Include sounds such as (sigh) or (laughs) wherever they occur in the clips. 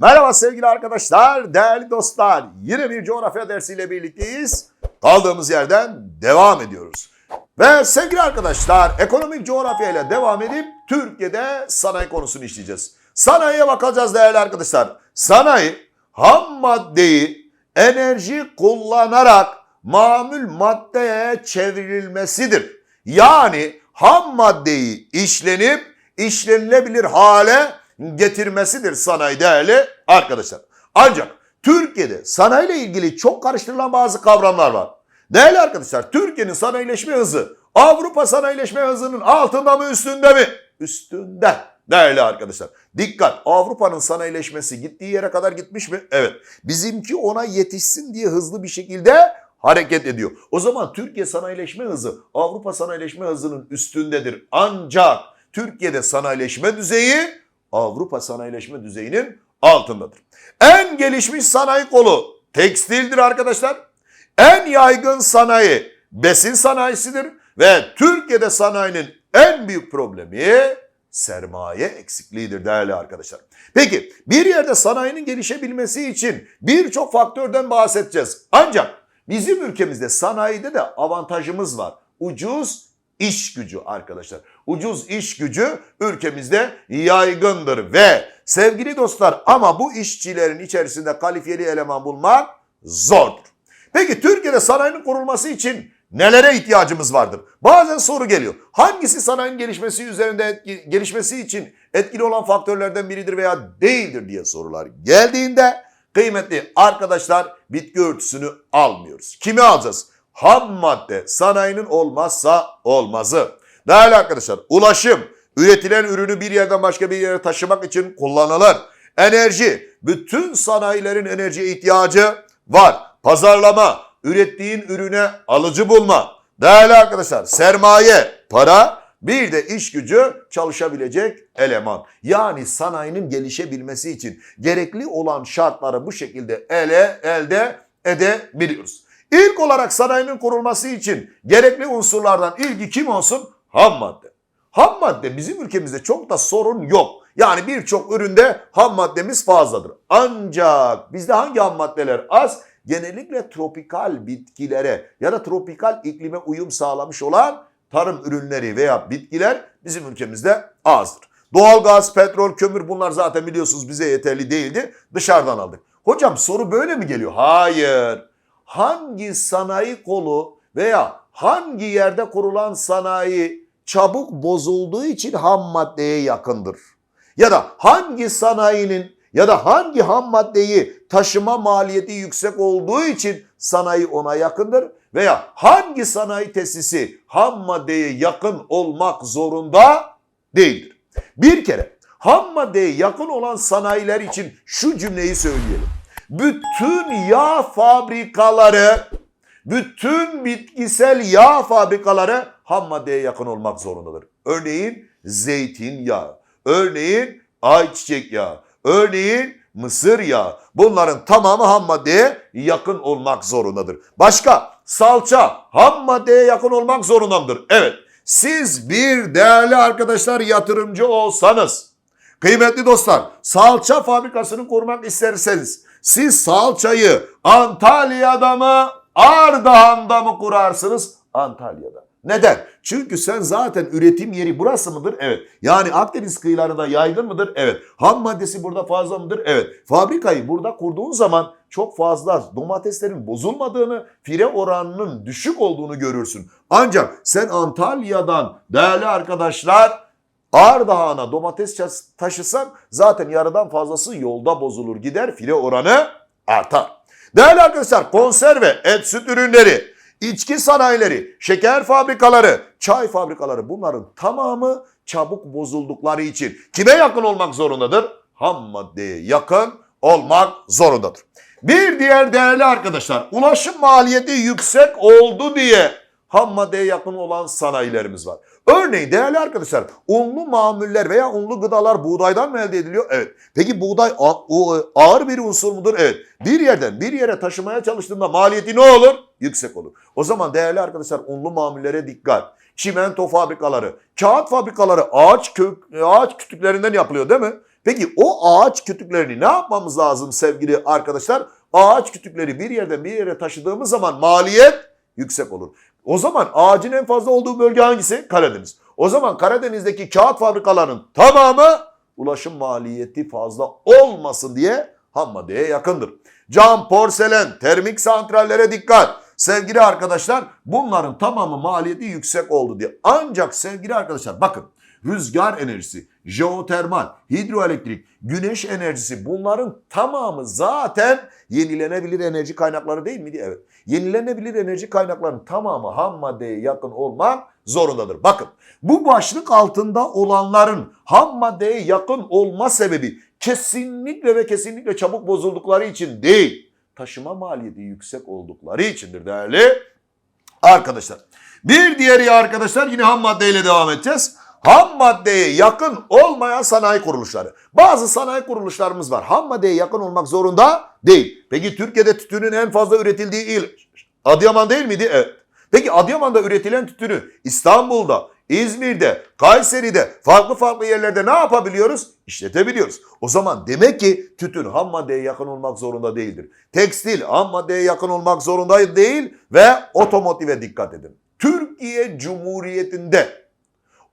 Merhaba sevgili arkadaşlar, değerli dostlar. Yine bir coğrafya dersiyle birlikteyiz. Kaldığımız yerden devam ediyoruz. Ve sevgili arkadaşlar, ekonomik coğrafya ile devam edip Türkiye'de sanayi konusunu işleyeceğiz. Sanayiye bakacağız değerli arkadaşlar. Sanayi ham maddeyi enerji kullanarak mamul maddeye çevrilmesidir. Yani ham maddeyi işlenip işlenilebilir hale getirmesidir sanayi değerli arkadaşlar. Ancak Türkiye'de sanayiyle ilgili çok karıştırılan bazı kavramlar var. Değerli arkadaşlar Türkiye'nin sanayileşme hızı Avrupa sanayileşme hızının altında mı üstünde mi? Üstünde. Değerli arkadaşlar dikkat Avrupa'nın sanayileşmesi gittiği yere kadar gitmiş mi? Evet. Bizimki ona yetişsin diye hızlı bir şekilde hareket ediyor. O zaman Türkiye sanayileşme hızı Avrupa sanayileşme hızının üstündedir. Ancak Türkiye'de sanayileşme düzeyi Avrupa sanayileşme düzeyinin altındadır. En gelişmiş sanayi kolu tekstildir arkadaşlar. En yaygın sanayi besin sanayisidir ve Türkiye'de sanayinin en büyük problemi sermaye eksikliğidir değerli arkadaşlar. Peki bir yerde sanayinin gelişebilmesi için birçok faktörden bahsedeceğiz. Ancak bizim ülkemizde sanayide de avantajımız var. Ucuz iş gücü arkadaşlar. Ucuz iş gücü ülkemizde yaygındır ve sevgili dostlar ama bu işçilerin içerisinde kalifiyeli eleman bulmak zordur. Peki Türkiye'de sanayinin kurulması için nelere ihtiyacımız vardır? Bazen soru geliyor. Hangisi sanayinin gelişmesi üzerinde etki- gelişmesi için etkili olan faktörlerden biridir veya değildir diye sorular geldiğinde kıymetli arkadaşlar bitki örtüsünü almıyoruz. Kimi alacağız? Ham madde sanayinin olmazsa olmazı. Değerli arkadaşlar ulaşım üretilen ürünü bir yerden başka bir yere taşımak için kullanılır. Enerji bütün sanayilerin enerjiye ihtiyacı var. Pazarlama ürettiğin ürüne alıcı bulma. Değerli arkadaşlar sermaye para bir de iş gücü çalışabilecek eleman. Yani sanayinin gelişebilmesi için gerekli olan şartları bu şekilde ele elde edebiliyoruz. İlk olarak sanayinin kurulması için gerekli unsurlardan ilki kim olsun? Ham madde. Ham madde bizim ülkemizde çok da sorun yok. Yani birçok üründe ham maddemiz fazladır. Ancak bizde hangi ham maddeler az? Genellikle tropikal bitkilere ya da tropikal iklime uyum sağlamış olan tarım ürünleri veya bitkiler bizim ülkemizde azdır. Doğalgaz, petrol, kömür bunlar zaten biliyorsunuz bize yeterli değildi. Dışarıdan aldık. Hocam soru böyle mi geliyor? Hayır. Hangi sanayi kolu veya hangi yerde kurulan sanayi çabuk bozulduğu için ham maddeye yakındır? Ya da hangi sanayinin ya da hangi ham maddeyi taşıma maliyeti yüksek olduğu için sanayi ona yakındır veya hangi sanayi tesisi ham maddeye yakın olmak zorunda değildir. Bir kere ham maddeye yakın olan sanayiler için şu cümleyi söyleyelim. Bütün yağ fabrikaları, bütün bitkisel yağ fabrikaları ham maddeye yakın olmak zorundadır. Örneğin zeytinyağı, örneğin ayçiçek yağı, örneğin mısır yağı. Bunların tamamı ham maddeye yakın olmak zorundadır. Başka salça ham maddeye yakın olmak zorundadır. Evet siz bir değerli arkadaşlar yatırımcı olsanız Kıymetli dostlar, salça fabrikasını kurmak isterseniz siz salçayı Antalya'da mı, Ardahan'da mı kurarsınız? Antalya'da. Neden? Çünkü sen zaten üretim yeri burası mıdır? Evet. Yani Akdeniz kıyılarında yaygın mıdır? Evet. Ham maddesi burada fazla mıdır? Evet. Fabrikayı burada kurduğun zaman çok fazla domateslerin bozulmadığını, fire oranının düşük olduğunu görürsün. Ancak sen Antalya'dan değerli arkadaşlar Ardahan'a domates taşısan zaten yarıdan fazlası yolda bozulur gider file oranı artar. Değerli arkadaşlar konserve, et süt ürünleri, içki sanayileri, şeker fabrikaları, çay fabrikaları bunların tamamı çabuk bozuldukları için kime yakın olmak zorundadır? Ham maddeye yakın olmak zorundadır. Bir diğer değerli arkadaşlar ulaşım maliyeti yüksek oldu diye ham maddeye yakın olan sanayilerimiz var. Örneğin değerli arkadaşlar unlu mamuller veya unlu gıdalar buğdaydan mı elde ediliyor? Evet. Peki buğday ağır bir unsur mudur? Evet. Bir yerden bir yere taşımaya çalıştığında maliyeti ne olur? Yüksek olur. O zaman değerli arkadaşlar unlu mamullere dikkat. Çimento fabrikaları, kağıt fabrikaları ağaç kök, ağaç kütüklerinden yapılıyor değil mi? Peki o ağaç kütüklerini ne yapmamız lazım sevgili arkadaşlar? Ağaç kütükleri bir yerden bir yere taşıdığımız zaman maliyet yüksek olur. O zaman ağacın en fazla olduğu bölge hangisi? Karadeniz. O zaman Karadeniz'deki kağıt fabrikalarının tamamı ulaşım maliyeti fazla olmasın diye ham maddeye yakındır. Cam, porselen, termik santrallere dikkat. Sevgili arkadaşlar bunların tamamı maliyeti yüksek oldu diye. Ancak sevgili arkadaşlar bakın rüzgar enerjisi, jeotermal, hidroelektrik, güneş enerjisi bunların tamamı zaten yenilenebilir enerji kaynakları değil miydi? Evet. Yenilenebilir enerji kaynaklarının tamamı ham maddeye yakın olmak zorundadır. Bakın bu başlık altında olanların ham maddeye yakın olma sebebi kesinlikle ve kesinlikle çabuk bozuldukları için değil. Taşıma maliyeti yüksek oldukları içindir değerli arkadaşlar. Bir diğeri arkadaşlar yine ham maddeyle devam edeceğiz. Ham maddeye yakın olmayan sanayi kuruluşları. Bazı sanayi kuruluşlarımız var. Ham maddeye yakın olmak zorunda değil. Peki Türkiye'de tütünün en fazla üretildiği il Adıyaman değil miydi? Evet. Peki Adıyaman'da üretilen tütünü İstanbul'da, İzmir'de, Kayseri'de, farklı farklı yerlerde ne yapabiliyoruz? İşletebiliyoruz. O zaman demek ki tütün ham maddeye yakın olmak zorunda değildir. Tekstil ham maddeye yakın olmak zorunda değil ve otomotive dikkat edin. Türkiye Cumhuriyeti'nde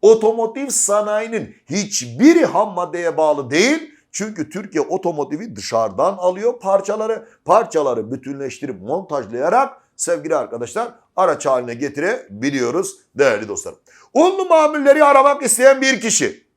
otomotiv sanayinin hiçbiri ham maddeye bağlı değil. Çünkü Türkiye otomotivi dışarıdan alıyor parçaları. Parçaları bütünleştirip montajlayarak sevgili arkadaşlar araç haline getirebiliyoruz değerli dostlarım. Unlu mamulleri aramak isteyen bir kişi.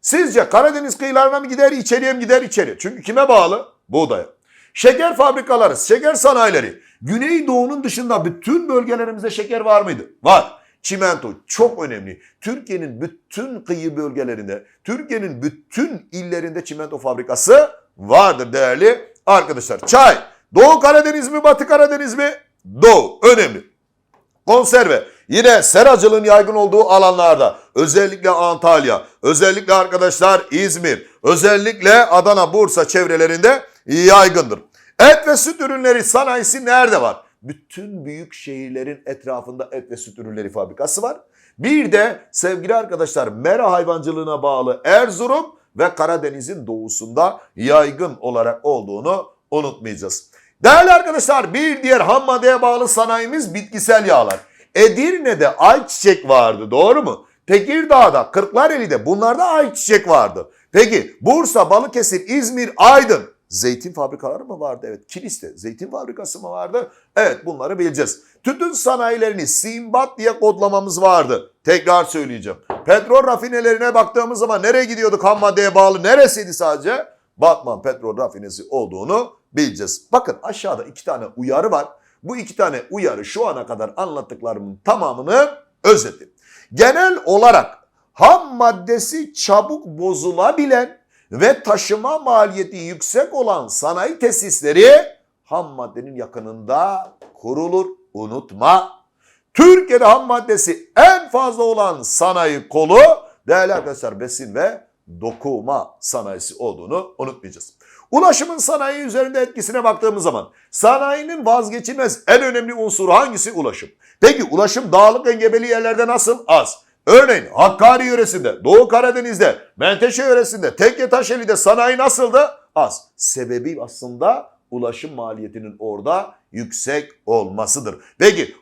Sizce Karadeniz kıyılarına mı gider içeriye mi gider içeri? Çünkü kime bağlı? Buğdaya. Şeker fabrikaları, şeker sanayileri. Güneydoğu'nun dışında bütün bölgelerimizde şeker var mıydı? Var. Çimento çok önemli. Türkiye'nin bütün kıyı bölgelerinde, Türkiye'nin bütün illerinde çimento fabrikası vardır değerli arkadaşlar. Çay. Doğu Karadeniz mi, Batı Karadeniz mi? Doğu. Önemli. Konserve. Yine seracılığın yaygın olduğu alanlarda özellikle Antalya, özellikle arkadaşlar İzmir, özellikle Adana, Bursa çevrelerinde yaygındır. Et ve süt ürünleri sanayisi nerede var? Bütün büyük şehirlerin etrafında et ve süt ürünleri fabrikası var. Bir de sevgili arkadaşlar mera hayvancılığına bağlı Erzurum ve Karadeniz'in doğusunda yaygın olarak olduğunu unutmayacağız. Değerli arkadaşlar bir diğer ham maddeye bağlı sanayimiz bitkisel yağlar. Edirne'de ayçiçek vardı doğru mu? Tekirdağ'da, Kırklareli'de bunlarda ayçiçek vardı. Peki Bursa, Balıkesir, İzmir, Aydın zeytin fabrikaları mı vardı? Evet. Kilis'te zeytin fabrikası mı vardı? Evet bunları bileceğiz. Tütün sanayilerini Simbat diye kodlamamız vardı. Tekrar söyleyeceğim. Petrol rafinelerine baktığımız zaman nereye gidiyorduk ham maddeye bağlı? Neresiydi sadece? Batman petrol rafinesi olduğunu bileceğiz. Bakın aşağıda iki tane uyarı var. Bu iki tane uyarı şu ana kadar anlattıklarımın tamamını özeti. Genel olarak ham maddesi çabuk bozulabilen ve taşıma maliyeti yüksek olan sanayi tesisleri ham maddenin yakınında kurulur. Unutma. Türkiye'de ham maddesi en fazla olan sanayi kolu değerli arkadaşlar besin ve dokuma sanayisi olduğunu unutmayacağız. Ulaşımın sanayi üzerinde etkisine baktığımız zaman sanayinin vazgeçilmez en önemli unsuru hangisi? Ulaşım. Peki ulaşım dağlık engebeli yerlerde nasıl? Az. Örneğin Hakkari yöresinde, Doğu Karadeniz'de, Menteşe yöresinde, Tekke Taşeli'de sanayi nasıldı? Az. Sebebi aslında ulaşım maliyetinin orada yüksek olmasıdır. Peki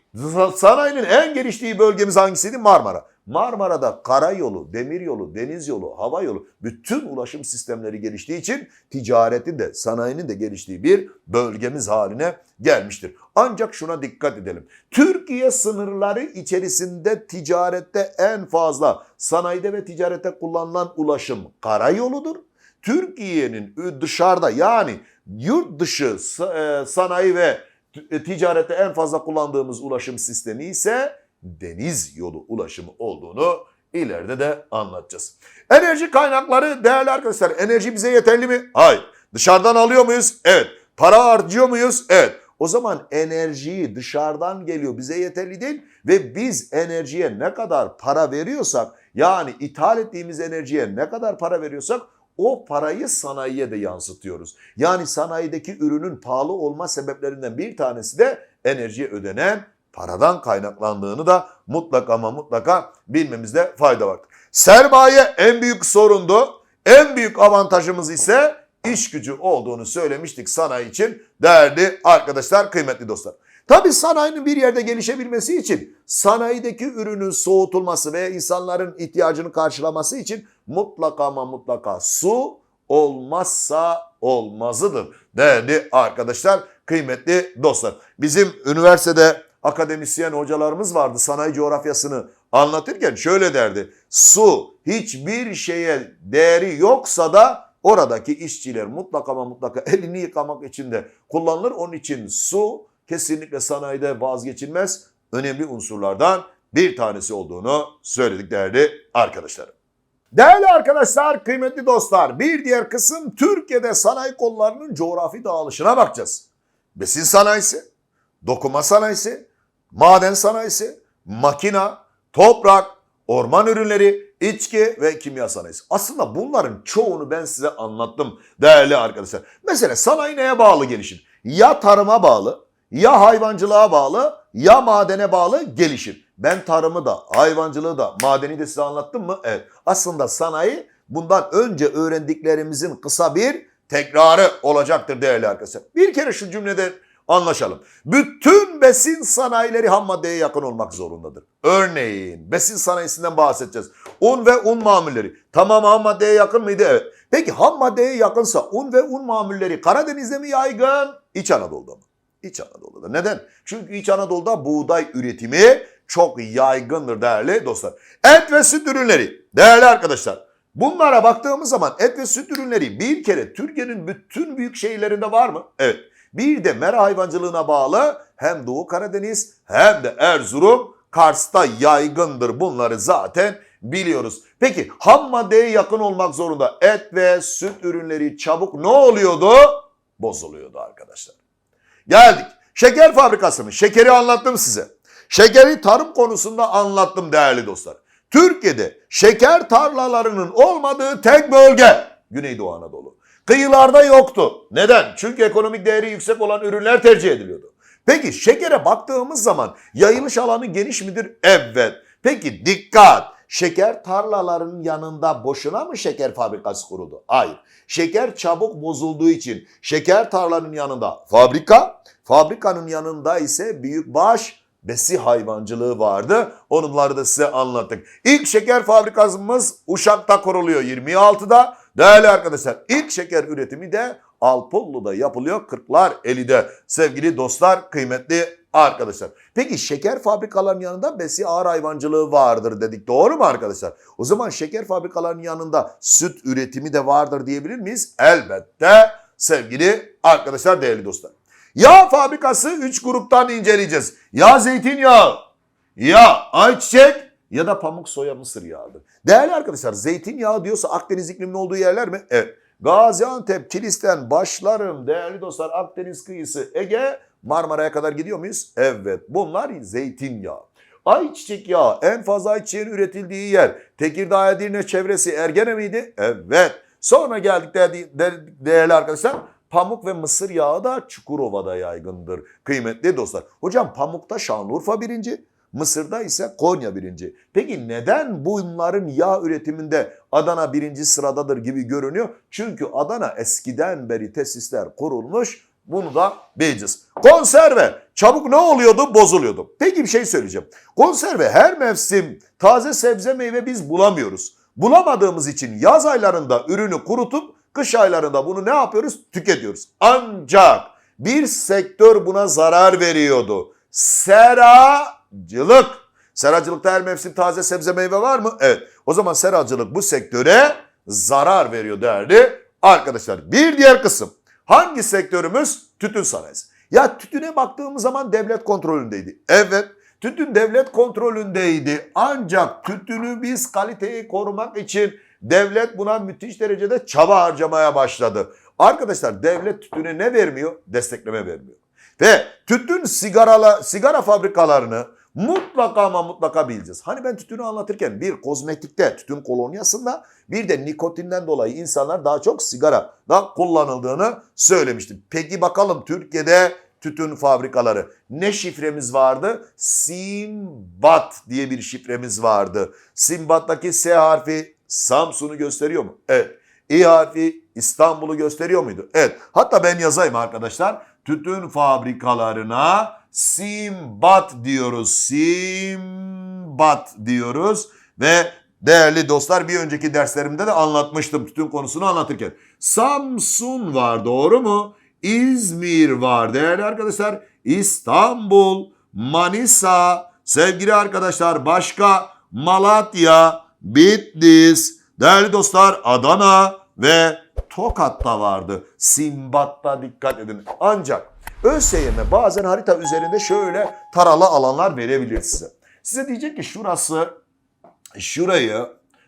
sanayinin en geliştiği bölgemiz hangisiydi? Marmara. Marmara'da karayolu, demiryolu, deniz yolu, hava yolu bütün ulaşım sistemleri geliştiği için ticaretin de sanayinin de geliştiği bir bölgemiz haline gelmiştir. Ancak şuna dikkat edelim. Türkiye sınırları içerisinde ticarette en fazla sanayide ve ticarette kullanılan ulaşım karayoludur. Türkiye'nin dışarıda yani yurt dışı e, sanayi ve ticarette en fazla kullandığımız ulaşım sistemi ise deniz yolu ulaşımı olduğunu ileride de anlatacağız. Enerji kaynakları değerli arkadaşlar enerji bize yeterli mi? Hayır. Dışarıdan alıyor muyuz? Evet. Para harcıyor muyuz? Evet. O zaman enerjiyi dışarıdan geliyor bize yeterli değil ve biz enerjiye ne kadar para veriyorsak yani ithal ettiğimiz enerjiye ne kadar para veriyorsak o parayı sanayiye de yansıtıyoruz. Yani sanayideki ürünün pahalı olma sebeplerinden bir tanesi de enerjiye ödenen paradan kaynaklandığını da mutlaka ama mutlaka bilmemizde fayda var. Sermaye en büyük sorundu. En büyük avantajımız ise iş gücü olduğunu söylemiştik sanayi için değerli arkadaşlar, kıymetli dostlar. Tabii sanayinin bir yerde gelişebilmesi için sanayideki ürünün soğutulması ve insanların ihtiyacını karşılaması için mutlaka ama mutlaka su olmazsa olmazıdır. Değerli arkadaşlar, kıymetli dostlar. Bizim üniversitede akademisyen hocalarımız vardı sanayi coğrafyasını anlatırken şöyle derdi. Su hiçbir şeye değeri yoksa da oradaki işçiler mutlaka ama mutlaka (laughs) elini yıkamak için de kullanılır. Onun için su kesinlikle sanayide vazgeçilmez önemli unsurlardan bir tanesi olduğunu söyledik değerli arkadaşlarım. Değerli arkadaşlar, kıymetli dostlar, bir diğer kısım Türkiye'de sanayi kollarının coğrafi dağılışına bakacağız. Besin sanayisi, dokuma sanayisi, maden sanayisi, makina, toprak, orman ürünleri, içki ve kimya sanayisi. Aslında bunların çoğunu ben size anlattım değerli arkadaşlar. Mesela sanayi neye bağlı gelişir? Ya tarıma bağlı, ya hayvancılığa bağlı, ya madene bağlı gelişir. Ben tarımı da, hayvancılığı da, madeni de size anlattım mı? Evet. Aslında sanayi bundan önce öğrendiklerimizin kısa bir tekrarı olacaktır değerli arkadaşlar. Bir kere şu cümlede anlaşalım. Bütün besin sanayileri ham maddeye yakın olmak zorundadır. Örneğin besin sanayisinden bahsedeceğiz. Un ve un mamulleri. Tamam ham maddeye yakın mıydı? Evet. Peki ham maddeye yakınsa un ve un mamulleri Karadeniz'de mi yaygın? İç Anadolu'da mı? İç Anadolu'da. Neden? Çünkü İç Anadolu'da buğday üretimi çok yaygındır değerli dostlar. Et ve süt ürünleri değerli arkadaşlar. Bunlara baktığımız zaman et ve süt ürünleri bir kere Türkiye'nin bütün büyük şehirlerinde var mı? Evet. Bir de mera hayvancılığına bağlı hem Doğu Karadeniz hem de Erzurum, Kars'ta yaygındır. Bunları zaten biliyoruz. Peki ham maddeye yakın olmak zorunda et ve süt ürünleri çabuk ne oluyordu? Bozuluyordu arkadaşlar. Geldik. Şeker fabrikası mı? Şekeri anlattım size. Şekeri tarım konusunda anlattım değerli dostlar. Türkiye'de şeker tarlalarının olmadığı tek bölge Güneydoğu Anadolu. Kıyılarda yoktu. Neden? Çünkü ekonomik değeri yüksek olan ürünler tercih ediliyordu. Peki şekere baktığımız zaman yayılış alanı geniş midir? Evet. Peki dikkat. Şeker tarlalarının yanında boşuna mı şeker fabrikası kuruldu? Hayır. Şeker çabuk bozulduğu için şeker tarlanın yanında fabrika, fabrikanın yanında ise büyükbaş besi hayvancılığı vardı. Onları da size anlattık. İlk şeker fabrikamız Uşak'ta kuruluyor 26'da. Değerli arkadaşlar ilk şeker üretimi de Alpollu'da yapılıyor. Kırklar Eli'de sevgili dostlar, kıymetli arkadaşlar. Peki şeker fabrikalarının yanında besi ağır hayvancılığı vardır dedik. Doğru mu arkadaşlar? O zaman şeker fabrikalarının yanında süt üretimi de vardır diyebilir miyiz? Elbette sevgili arkadaşlar, değerli dostlar. Yağ fabrikası 3 gruptan inceleyeceğiz. Yağ zeytinyağı, yağ ayçiçek ya da pamuk soya mısır yağıdır. Değerli arkadaşlar zeytinyağı diyorsa Akdeniz ikliminin olduğu yerler mi? Evet. Gaziantep, Kilis'ten başlarım değerli dostlar Akdeniz kıyısı Ege Marmara'ya kadar gidiyor muyuz? Evet bunlar zeytinyağı. Ayçiçek yağı en fazla ayçiçeğin üretildiği yer Tekirdağ, Edirne çevresi Ergene miydi? Evet. Sonra geldik değerli, değerli arkadaşlar Pamuk ve mısır yağı da Çukurova'da yaygındır kıymetli dostlar. Hocam pamukta Şanlıurfa birinci, Mısır'da ise Konya birinci. Peki neden bunların yağ üretiminde Adana birinci sıradadır gibi görünüyor? Çünkü Adana eskiden beri tesisler kurulmuş. Bunu da bileceğiz. Konserve çabuk ne oluyordu? Bozuluyordu. Peki bir şey söyleyeceğim. Konserve her mevsim taze sebze meyve biz bulamıyoruz. Bulamadığımız için yaz aylarında ürünü kurutup kış aylarında bunu ne yapıyoruz? Tüketiyoruz. Ancak bir sektör buna zarar veriyordu. Seracılık. Seracılıkta her mevsim taze sebze meyve var mı? Evet. O zaman seracılık bu sektöre zarar veriyor değerli arkadaşlar. Bir diğer kısım. Hangi sektörümüz? Tütün sanayisi. Ya tütüne baktığımız zaman devlet kontrolündeydi. Evet. Tütün devlet kontrolündeydi. Ancak tütünü biz kaliteyi korumak için devlet buna müthiş derecede çaba harcamaya başladı. Arkadaşlar devlet tütüne ne vermiyor? Destekleme vermiyor. Ve tütün sigarala, sigara fabrikalarını mutlaka ama mutlaka bileceğiz. Hani ben tütünü anlatırken bir kozmetikte tütün kolonyasında bir de nikotinden dolayı insanlar daha çok sigara da kullanıldığını söylemiştim. Peki bakalım Türkiye'de tütün fabrikaları. Ne şifremiz vardı? Simbat diye bir şifremiz vardı. Simbat'taki S harfi Samsun'u gösteriyor mu? Evet. İ harfi İstanbul'u gösteriyor muydu? Evet. Hatta ben yazayım arkadaşlar. Tütün fabrikalarına Simbat diyoruz. Simbat diyoruz. Ve değerli dostlar bir önceki derslerimde de anlatmıştım tütün konusunu anlatırken. Samsun var doğru mu? İzmir var değerli arkadaşlar. İstanbul, Manisa, sevgili arkadaşlar başka Malatya, Bitlis, değerli dostlar Adana ve Tokat'ta vardı. Simbat'ta dikkat edin. Ancak ÖSYM bazen harita üzerinde şöyle taralı alanlar verebilir size. Size diyecek ki şurası, şurayı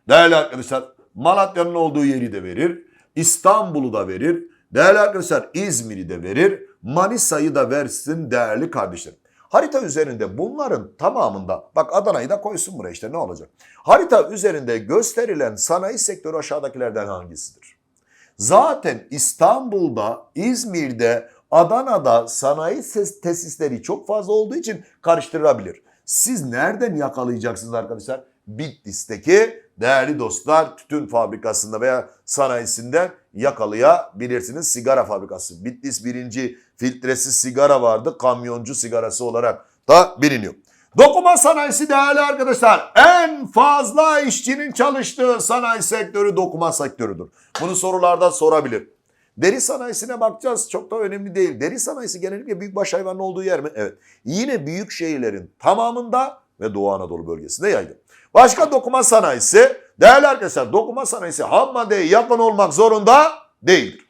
değerli arkadaşlar Malatya'nın olduğu yeri de verir. İstanbul'u da verir. Değerli arkadaşlar İzmir'i de verir. Manisa'yı da versin değerli kardeşlerim. Harita üzerinde bunların tamamında bak Adana'yı da koysun buraya işte ne olacak? Harita üzerinde gösterilen sanayi sektörü aşağıdakilerden hangisidir? Zaten İstanbul'da, İzmir'de, Adana'da sanayi tesisleri çok fazla olduğu için karıştırabilir. Siz nereden yakalayacaksınız arkadaşlar? Bitlis'teki değerli dostlar tütün fabrikasında veya sanayisinden yakalayabilirsiniz. Sigara fabrikası. Bitlis birinci filtresiz sigara vardı. Kamyoncu sigarası olarak da biliniyor. Dokuma sanayisi değerli arkadaşlar en fazla işçinin çalıştığı sanayi sektörü dokuma sektörüdür. Bunu sorularda sorabilir. Deri sanayisine bakacağız. Çok da önemli değil. Deri sanayisi genellikle büyükbaş hayvanın olduğu yer mi? Evet. Yine büyük şehirlerin tamamında ve Doğu Anadolu bölgesinde yaygın. Başka dokuma sanayisi, değerli arkadaşlar dokuma sanayisi ham maddeye yakın olmak zorunda değildir.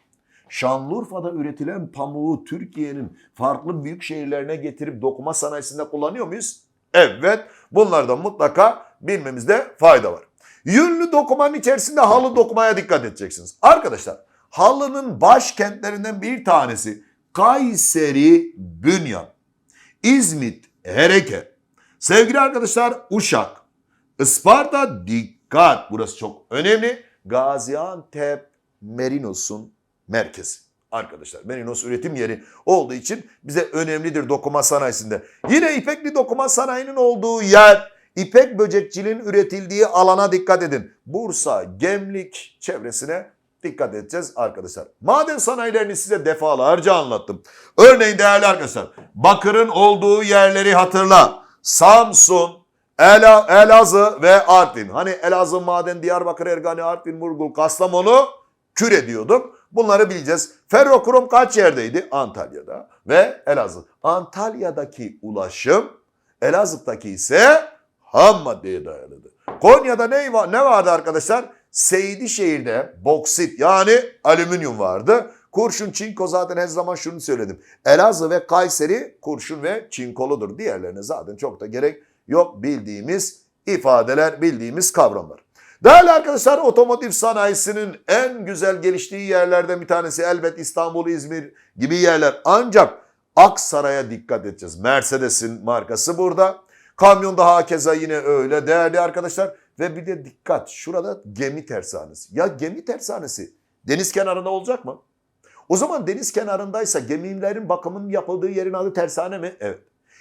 Şanlıurfa'da üretilen pamuğu Türkiye'nin farklı büyük şehirlerine getirip dokuma sanayisinde kullanıyor muyuz? Evet. Bunlardan mutlaka bilmemizde fayda var. Yünlü dokumanın içerisinde halı dokumaya dikkat edeceksiniz. Arkadaşlar halının başkentlerinden bir tanesi Kayseri Bünyan. İzmit Hereke. Sevgili arkadaşlar Uşak. Isparta dikkat. Burası çok önemli. Gaziantep Merinos'un merkezi. Arkadaşlar Merinos üretim yeri olduğu için bize önemlidir dokuma sanayisinde. Yine İpekli dokuma sanayinin olduğu yer İpek böcekçiliğin üretildiği alana dikkat edin. Bursa, Gemlik çevresine dikkat edeceğiz arkadaşlar. Maden sanayilerini size defalarca anlattım. Örneğin değerli arkadaşlar bakırın olduğu yerleri hatırla. Samsun, Ela, Elazığ ve Artvin. Hani Elazığ maden, Diyarbakır, Ergani, Artvin, Murgul, Kastamonu küre diyorduk. Bunları bileceğiz. Ferrokrom kaç yerdeydi? Antalya'da ve Elazığ. Antalya'daki ulaşım, Elazığ'daki ise ham maddeye dayalıdır. Konya'da ne, ne vardı arkadaşlar? Seydişehir'de boksit yani alüminyum vardı. Kurşun, çinko zaten her zaman şunu söyledim. Elazığ ve Kayseri kurşun ve çinkoludur. Diğerlerine zaten çok da gerek yok bildiğimiz ifadeler, bildiğimiz kavramlar. Değerli arkadaşlar otomotiv sanayisinin en güzel geliştiği yerlerden bir tanesi elbet İstanbul, İzmir gibi yerler. Ancak Aksaray'a dikkat edeceğiz. Mercedes'in markası burada. Kamyonda hakeza yine öyle değerli arkadaşlar. Ve bir de dikkat şurada gemi tersanesi. Ya gemi tersanesi deniz kenarında olacak mı? O zaman deniz kenarındaysa gemilerin bakımının yapıldığı yerin adı tersane mi? Evet.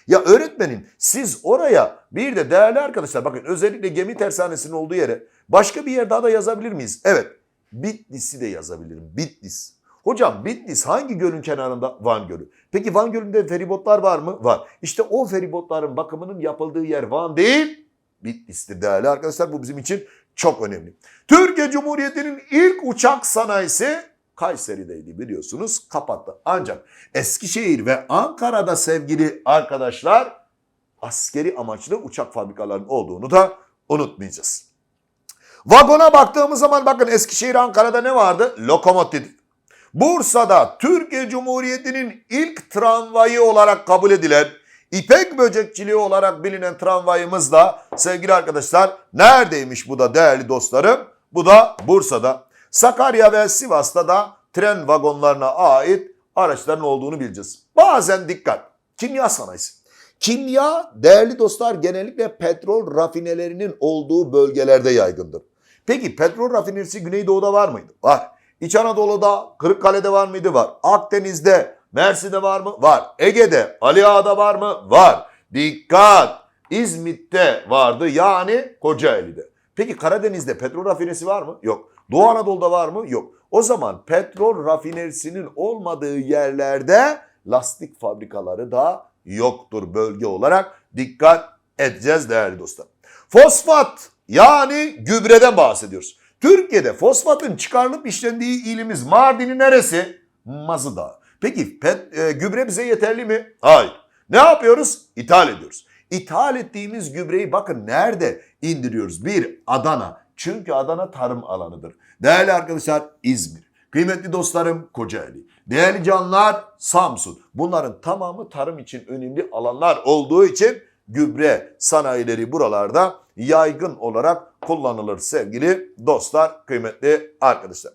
Ya öğretmenim siz oraya bir de değerli arkadaşlar bakın özellikle gemi tersanesinin olduğu yere başka bir yer daha da yazabilir miyiz? Evet. Bitlis'i de yazabilirim. Bitlis. Hocam Bitlis hangi gölün kenarında? Van Gölü. Peki Van Gölü'nde feribotlar var mı? Var. İşte o feribotların bakımının yapıldığı yer Van değil, Bitlis'tir değerli arkadaşlar. Bu bizim için çok önemli. Türkiye Cumhuriyeti'nin ilk uçak sanayisi Kayseri'deydi biliyorsunuz kapattı. Ancak Eskişehir ve Ankara'da sevgili arkadaşlar askeri amaçlı uçak fabrikalarının olduğunu da unutmayacağız. Vagona baktığımız zaman bakın Eskişehir Ankara'da ne vardı? Lokomotif. Bursa'da Türkiye Cumhuriyeti'nin ilk tramvayı olarak kabul edilen İpek böcekçiliği olarak bilinen tramvayımız da sevgili arkadaşlar neredeymiş bu da değerli dostlarım? Bu da Bursa'da. Sakarya ve Sivas'ta da tren vagonlarına ait araçların olduğunu bileceğiz. Bazen dikkat. Kimya sanayisi. Kimya değerli dostlar genellikle petrol rafinelerinin olduğu bölgelerde yaygındır. Peki petrol rafinerisi Güneydoğu'da var mıydı? Var. İç Anadolu'da, Kırıkkale'de var mıydı? Var. Akdeniz'de, Mersin'de var mı? Var. Ege'de, Ali Ağa'da var mı? Var. Dikkat! İzmit'te vardı yani Kocaeli'de. Peki Karadeniz'de petrol rafinesi var mı? Yok. Doğu Anadolu'da var mı? Yok. O zaman petrol rafinerisinin olmadığı yerlerde lastik fabrikaları da yoktur bölge olarak. Dikkat edeceğiz değerli dostlar. Fosfat yani gübreden bahsediyoruz. Türkiye'de fosfatın çıkarılıp işlendiği ilimiz Mardin'in neresi? Mazı Dağı. Peki pet, e, gübre bize yeterli mi? Hayır. Ne yapıyoruz? İthal ediyoruz. İthal ettiğimiz gübreyi bakın nerede indiriyoruz? Bir Adana. Çünkü Adana tarım alanıdır. Değerli arkadaşlar İzmir. Kıymetli dostlarım Kocaeli. Değerli canlar Samsun. Bunların tamamı tarım için önemli alanlar olduğu için gübre sanayileri buralarda yaygın olarak kullanılır sevgili dostlar, kıymetli arkadaşlar.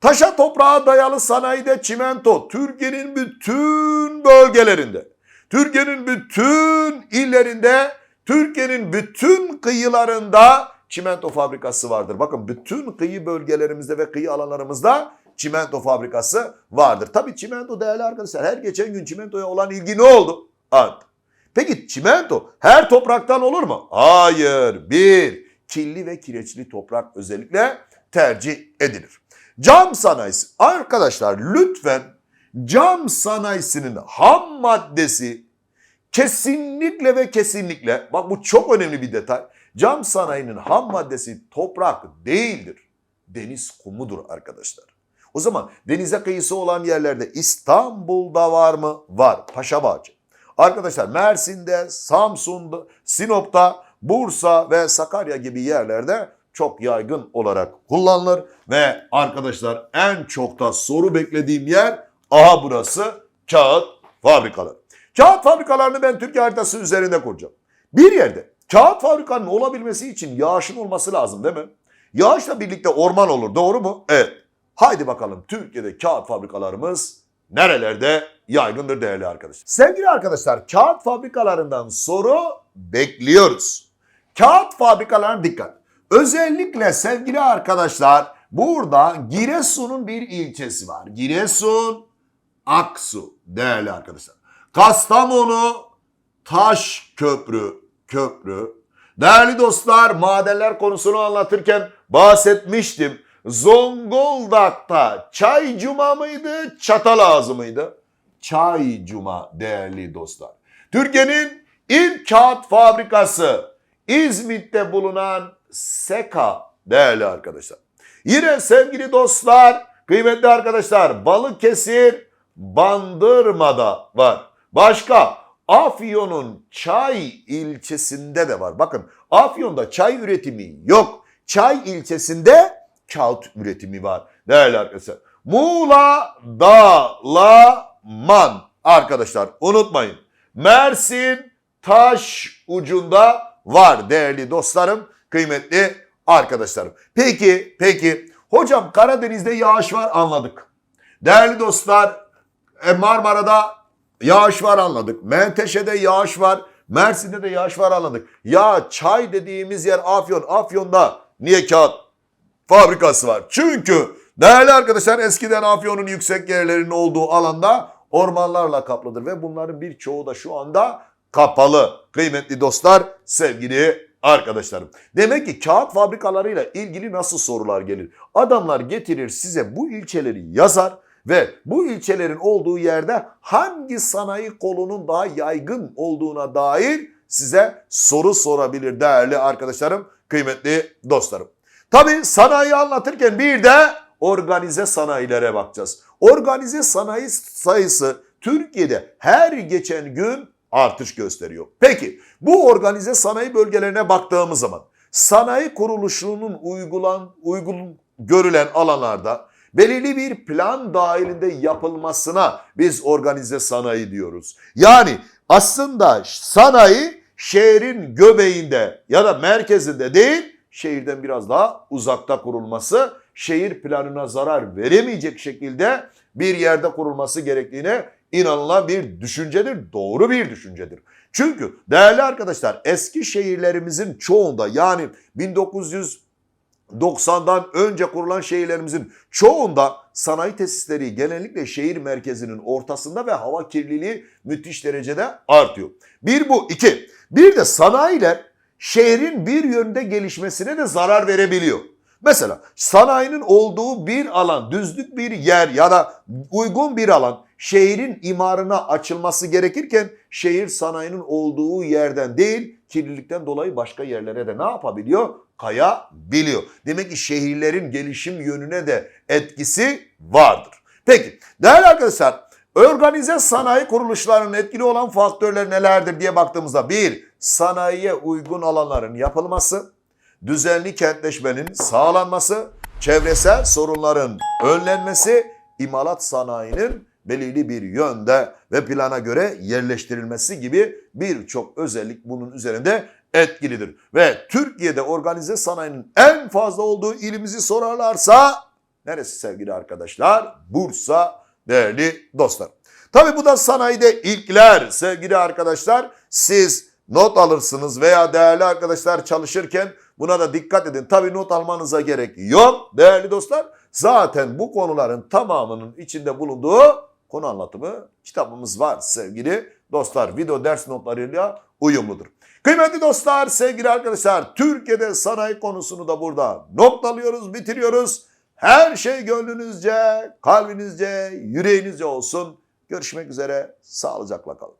Taşa toprağa dayalı sanayide çimento Türkiye'nin bütün bölgelerinde, Türkiye'nin bütün illerinde, Türkiye'nin bütün kıyılarında çimento fabrikası vardır. Bakın bütün kıyı bölgelerimizde ve kıyı alanlarımızda çimento fabrikası vardır. Tabii çimento değerli arkadaşlar her geçen gün çimentoya olan ilgi ne oldu? Arttı. Peki çimento her topraktan olur mu? Hayır. Bir, kirli ve kireçli toprak özellikle tercih edilir. Cam sanayisi. Arkadaşlar lütfen cam sanayisinin ham maddesi kesinlikle ve kesinlikle bak bu çok önemli bir detay. Cam sanayinin ham maddesi toprak değildir. Deniz kumudur arkadaşlar. O zaman denize kıyısı olan yerlerde İstanbul'da var mı? Var. Paşabahçe. Arkadaşlar Mersin'de, Samsun'da, Sinop'ta, Bursa ve Sakarya gibi yerlerde çok yaygın olarak kullanılır. Ve arkadaşlar en çok da soru beklediğim yer aha burası kağıt fabrikaları. Kağıt fabrikalarını ben Türkiye haritası üzerinde kuracağım. Bir yerde kağıt fabrikanın olabilmesi için yağışın olması lazım değil mi? Yağışla birlikte orman olur doğru mu? Evet. Haydi bakalım Türkiye'de kağıt fabrikalarımız nerelerde yaygındır değerli arkadaşlar. Sevgili arkadaşlar kağıt fabrikalarından soru bekliyoruz. Kağıt fabrikalarına dikkat. Özellikle sevgili arkadaşlar burada Giresun'un bir ilçesi var. Giresun Aksu değerli arkadaşlar. Kastamonu Taş Köprü Köprü. Değerli dostlar madenler konusunu anlatırken bahsetmiştim. Zonguldak'ta çay cuma mıydı, çatal ağzı mıydı? Çay cuma değerli dostlar. Türkiye'nin ilk kağıt fabrikası İzmit'te bulunan Seka değerli arkadaşlar. Yine sevgili dostlar, kıymetli arkadaşlar Balıkesir Bandırma'da var. Başka Afyon'un Çay ilçesinde de var. Bakın Afyon'da çay üretimi yok. Çay ilçesinde kağıt üretimi var değerli arkadaşlar. Muğla Dalaman arkadaşlar unutmayın. Mersin taş ucunda var değerli dostlarım, kıymetli arkadaşlarım. Peki, peki hocam Karadeniz'de yağış var anladık. Değerli dostlar e, Marmara'da yağış var anladık. Menteşe'de yağış var. Mersin'de de yağış var anladık. Ya çay dediğimiz yer Afyon. Afyon'da niye kağıt fabrikası var? Çünkü değerli arkadaşlar eskiden Afyon'un yüksek yerlerinin olduğu alanda ormanlarla kaplıdır ve bunların birçoğu da şu anda kapalı. Kıymetli dostlar, sevgili arkadaşlarım. Demek ki kağıt fabrikalarıyla ilgili nasıl sorular gelir? Adamlar getirir size bu ilçeleri yazar ve bu ilçelerin olduğu yerde hangi sanayi kolunun daha yaygın olduğuna dair size soru sorabilir değerli arkadaşlarım, kıymetli dostlarım. Tabii sanayi anlatırken bir de organize sanayilere bakacağız. Organize sanayi sayısı Türkiye'de her geçen gün artış gösteriyor. Peki bu organize sanayi bölgelerine baktığımız zaman sanayi kuruluşunun uygulan uygun görülen alanlarda belirli bir plan dahilinde yapılmasına biz organize sanayi diyoruz. Yani aslında sanayi şehrin göbeğinde ya da merkezinde değil, şehirden biraz daha uzakta kurulması, şehir planına zarar veremeyecek şekilde bir yerde kurulması gerektiğine inanılan bir düşüncedir, doğru bir düşüncedir. Çünkü değerli arkadaşlar eski şehirlerimizin çoğunda yani 1990'dan önce kurulan şehirlerimizin çoğunda sanayi tesisleri genellikle şehir merkezinin ortasında ve hava kirliliği müthiş derecede artıyor. Bir bu, iki. Bir de sanayiler şehrin bir yönde gelişmesine de zarar verebiliyor. Mesela sanayinin olduğu bir alan, düzlük bir yer ya da uygun bir alan şehrin imarına açılması gerekirken şehir sanayinin olduğu yerden değil kirlilikten dolayı başka yerlere de ne yapabiliyor? Kayabiliyor. Demek ki şehirlerin gelişim yönüne de etkisi vardır. Peki değerli arkadaşlar organize sanayi kuruluşlarının etkili olan faktörler nelerdir diye baktığımızda bir sanayiye uygun alanların yapılması, düzenli kentleşmenin sağlanması, çevresel sorunların önlenmesi, imalat sanayinin belirli bir yönde ve plana göre yerleştirilmesi gibi birçok özellik bunun üzerinde etkilidir. Ve Türkiye'de organize sanayinin en fazla olduğu ilimizi sorarlarsa neresi sevgili arkadaşlar? Bursa değerli dostlar. Tabi bu da sanayide ilkler sevgili arkadaşlar. Siz not alırsınız veya değerli arkadaşlar çalışırken buna da dikkat edin. Tabi not almanıza gerek yok değerli dostlar. Zaten bu konuların tamamının içinde bulunduğu konu anlatımı kitabımız var sevgili dostlar. Video ders notlarıyla uyumludur. Kıymetli dostlar, sevgili arkadaşlar, Türkiye'de sanayi konusunu da burada noktalıyoruz, bitiriyoruz. Her şey gönlünüzce, kalbinizce, yüreğinizce olsun. Görüşmek üzere, sağlıcakla kalın.